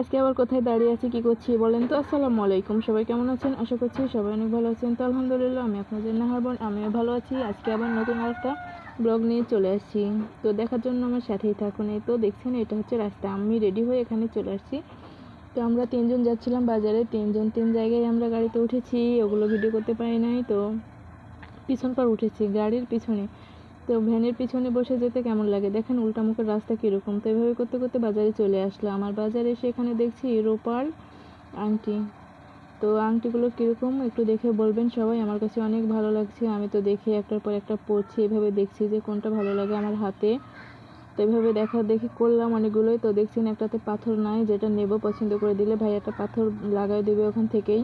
আজকে আবার কোথায় দাঁড়িয়ে আছি, কি করছি বলেন তো? আসসালামু আলাইকুম, সবাই কেমন আছেন? আশা করছি সবাই অনেক ভালো আছেন। তো আলহামদুলিল্লাহ, আমি আপনাদের নাহার বোন আমিও ভালো আছি। আজকে আবার নতুন আরেকটা ব্লগ নিয়ে চলে আসছি। তো দেখার জন্য আমার সাথেই থাকুন। এই তো দেখছেন, এটা হচ্ছে রাস্তা। আমি রেডি হয়ে এখানে চলে আসছি। তো আমরা তিনজন যাচ্ছিলাম বাজারে। তিনজন তিন জায়গায় আমরা গাড়িতে উঠেছি। ওগুলো ভিডিও করতে পারি নাই, তো পিছন পর উঠেছি। গাড়ির পিছনে তো ভ্যানের পিছনে বসে যেতে কেমন লাগে? দেখেন উল্টামুখের রাস্তা কীরকম। তো এভাবে করতে করতে বাজারে চলে আসলাম। আর বাজারে এসে এখানে দেখছি রোপার আংটি। তো আংটিগুলো কীরকম একটু দেখে বলবেন সবাই। আমার কাছে অনেক ভালো লাগছে। আমি তো দেখে একটার পর একটা পরছি এভাবে দেখছি যে কোনটা ভালো লাগে আমার হাতে। তো এভাবে দেখা দেখি করলাম অনেকগুলোই। তো দেখছেন একটাতে পাথর নাই, যেটা নেব পছন্দ করে দিলে ভাই একটা পাথর লাগাই দেবে ওখান থেকেই।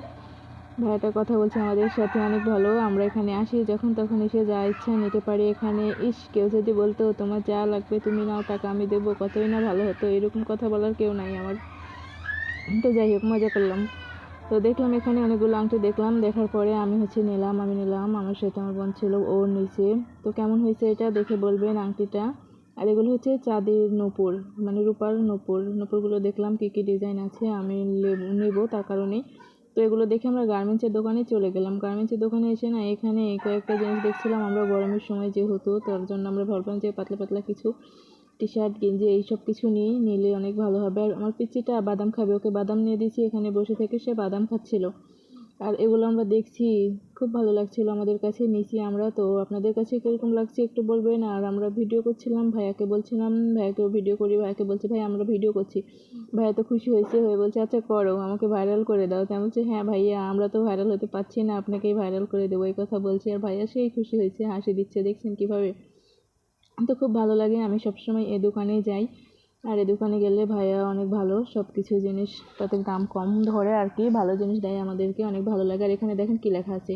ভাইয়াটা কথা বলছে, আমাদের সাথে অনেক ভালো, আমরা এখানে আসি, যখন তখন এসে যা ইচ্ছা নিতে পারি এখানে। ইস, কেউ যদি বলতো, তোমার যা লাগবে তুমি নাও, টাকা আমি দেবো, কতই না ভালো হতো। এরকম কথা বলার কেউ নাই আমার। তো যাই হোক, মজা করলাম। তো দেখলাম এখানে অনেকগুলো আংটি দেখলাম, দেখার পরে আমি হচ্ছে নিলাম, আমি নিলাম, আমার সাথে আমার বোন ছিল, ও নিচে তো কেমন হয়েছে এটা দেখে বলবেন আংটিটা। আর এগুলো হচ্ছে চাঁদের নূপুর মানে রূপার নূপুর। নূপুরগুলো দেখলাম কী কী ডিজাইন আছে, আমি নেব তার কারণে। তো এগুলো দেখে আমরা গার্মেন্টসের দোকানে চলে গেলাম। গার্মেন্টসের দোকানে এসে না এখানে কয়েকটা জিনিস দেখছিলাম আমরা গরমের সময় যেহেতু, তার জন্য আমরা ভাবলাম যে পাতলা পাতলা কিছু টি শার্ট গেঞ্জি এইসব কিছু নিই, নিলে অনেক ভালো হবে। আর আমার পিচিটা বাদাম খাবে, ওকে বাদাম নিয়ে দিয়েছি, এখানে বসে থেকে সে বাদাম খাচ্ছিল। আর এগুলো আমরা দেখছি, খুব ভালো লাগছিল আমাদের কাছে। নিয়েছি আমরা তো আপনাদের কাছে কীরকম লাগছে একটু বলবেন? আর আমরা ভিডিও করছিলাম, ভাইয়াকে বলছিলাম, ভাইয়াকেও ভিডিও করি, ভাইয়াকে বলছি ভাই আমরা ভিডিও করছি। ভাইয়া তো খুশি হয়েছে, হয়ে বলছে আচ্ছা করো, আমাকে ভাইরাল করে দাও। আমি বলছি হ্যাঁ ভাইয়া, আমরা তো ভাইরাল হতে পারছি না, আপনাকেই ভাইরাল করে দেবো, এই কথা বলছি। আর ভাইয়া সেই খুশি হয়েছে, হাসি দিচ্ছে, দেখছেন কীভাবে? তো খুব ভালো লাগে, আমি সবসময় এ দোকানেই যাই। আর এই দোকানে গেলে ভাইয়া অনেক ভালো সব কিছু জিনিস তাদের দাম কম ধরে আর কি, ভালো জিনিস দেয় আমাদেরকে, অনেক ভালো লাগে। আর এখানে দেখেন কী লেখা আছে,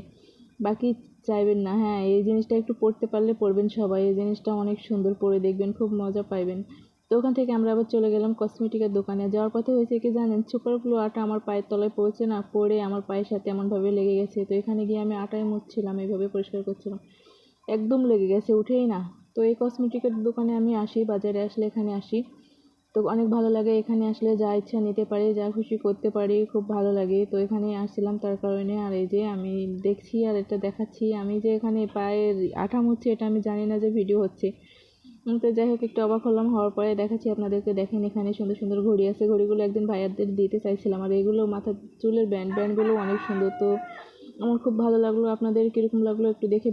বাকি চাইবেন না হ্যাঁ এই জিনিসটা একটু পড়তে পারলে পড়বেন সবাই, এই জিনিসটা অনেক সুন্দর পরে দেখবেন, খুব মজা পাইবেন। তো ওখান থেকে আমরা আবার চলে গেলাম কসমেটিকের দোকানে, যাওয়ার পথে হয়েছে কি জানেন, সুপারগুলো আটা আমার পায়ের তলায় পড়েছে না, পড়ে আমার পায়ের সাথে এমনভাবে লেগে গেছে, তো এখানে গিয়ে আমি আটায় মুছছিলাম এইভাবে পরিষ্কার করছিলাম। একদম লেগে গেছে, উঠেই না। তো এই কসমেটিকের দোকানে আমি আসি, বাজারে আসলে এখানে আসি। তো অনেক ভালো লাগে এখানে আসলে যা ইচ্ছা নিতে পারি, যা খুশি করতে পারি, খুব ভালো লাগে। তো এখানে আসছিলাম তার কারণে আর এই যে আমি দেখছি আর এটা দেখাচ্ছি। আমি যে এখানে পায়ের আঠা মুছছি এটা আমি জানি না যে ভিডিও হচ্ছে। তো যাই হোক, একটু অবাক হলাম, হওয়ার পরে দেখাচ্ছি আপনাদেরকে। দেখেন এখানে সুন্দর সুন্দর ঘড়ি আছে। ঘড়িগুলো একদিন ভাইয়াদের দিতে চাইছিলাম আর এগুলো মাথার চুলের ব্যান্ড, ব্যান্ডগুলো অনেক সুন্দর। তো আমার খুব ভালো লাগল, আপনাদের কীরকম লাগল একটু দেখে